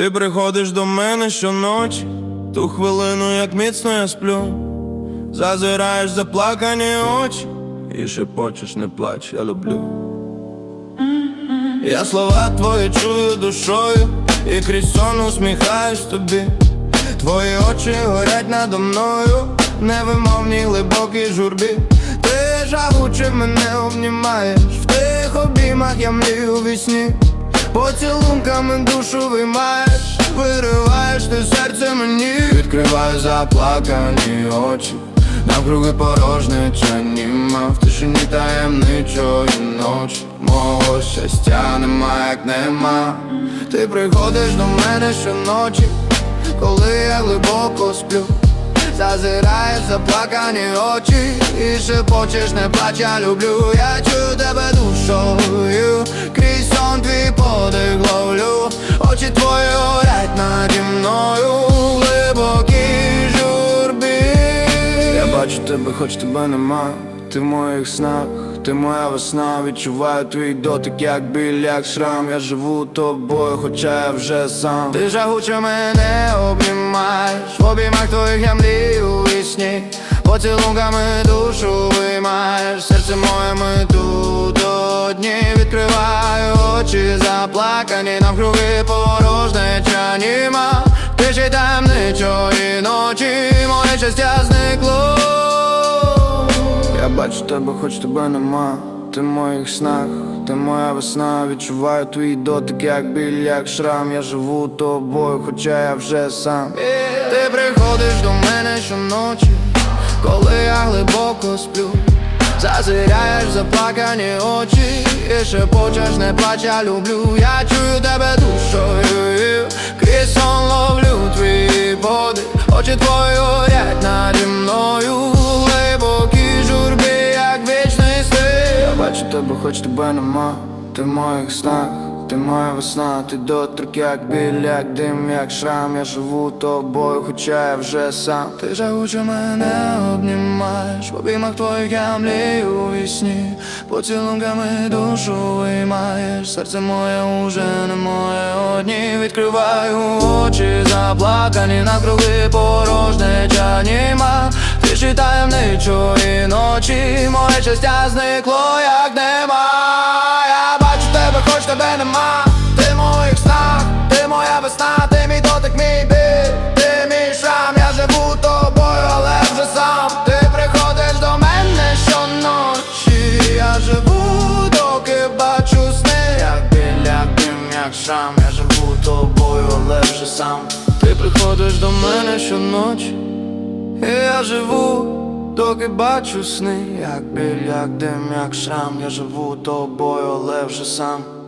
Ти приходиш до мене щоночі, ту хвилину, як міцно я сплю, зазираєш заплакані очі і шепочеш, не плач, я люблю. Я слова твої чую душою, і крізь сон усміхаюсь тобі. Твої очі горять надо мною, невимовні глибокі журбі. Ти жагуче мене обнімаєш, в тих обіймах я мрію у вісні. Поцілунками душу виймаєш, вириваєш ти серце мені, відкриваю заплакані очі, навкруги порожнеча німа в тишині таємничої ночі. Мого щастя нема, як нема. Ти приходиш до мене щоночі, коли я глибоко сплю. Зазираєш заплакані очі І шепочеш, не плач, я люблю Я чую тебе бачу тебе, хоч тебе нема. Ти в моїх снах, ти моя весна. Відчуваю твій дотик, як біль, як шрам. Я живу тобою, хоча я вже сам. Ти жагуче мене обнімаєш. В обіймах твоїх я мрію у вісні. Поцілунками душу виймаєш. Серце моє ми тут одні. Відкриваю очі заплакані. Навкруги порожнеча німа. Тиші таємничої ночі. Моє щастя зникло я бачу тебе, хоч тебе нема. Ти в моїх снах, ти моя весна, відчуваю твій дотик, як біль, як шрам. Я живу тобою, хоча я вже сам. Ти приходиш до мене щоночі, коли я глибоко сплю. Зазиряєш заплакані очі, і шепочеш, не плач, я люблю. Я чую тебе душою, крізь сон ловлю твій подих, очі твої тебе, хоч тебе нема, ти в моїх снах. Ти моя весна, ти доторк, як біль, як дим, як шрам, я живу тобою, хоча я вже сам. Ти жагуче мене обнімаєш, в обіймах твоїх я млію у вісні, поцілунками душу виймаєш, серце моє уже не моє одні, відкриваю очі заплакані навкруги порожнеча німа, тиші таємничої ночі, моє щастя зникло, як нема. Я бачу тебе, хоч тебе нема. Ти моїх снах, ти моя весна, ти мій дотик, мій біль. Ти мій шрам, я живу тобою, але вже сам. Ти приходиш до мене щоночі. Я живу, доки бачу сни. Як біль, як дим, як шрам Я живу тобою, але вже сам. Ти приходиш до мене щоночі і я живу, доки бачу сни, як біль, як дим, як шрам, я живу тобою, але вже сам.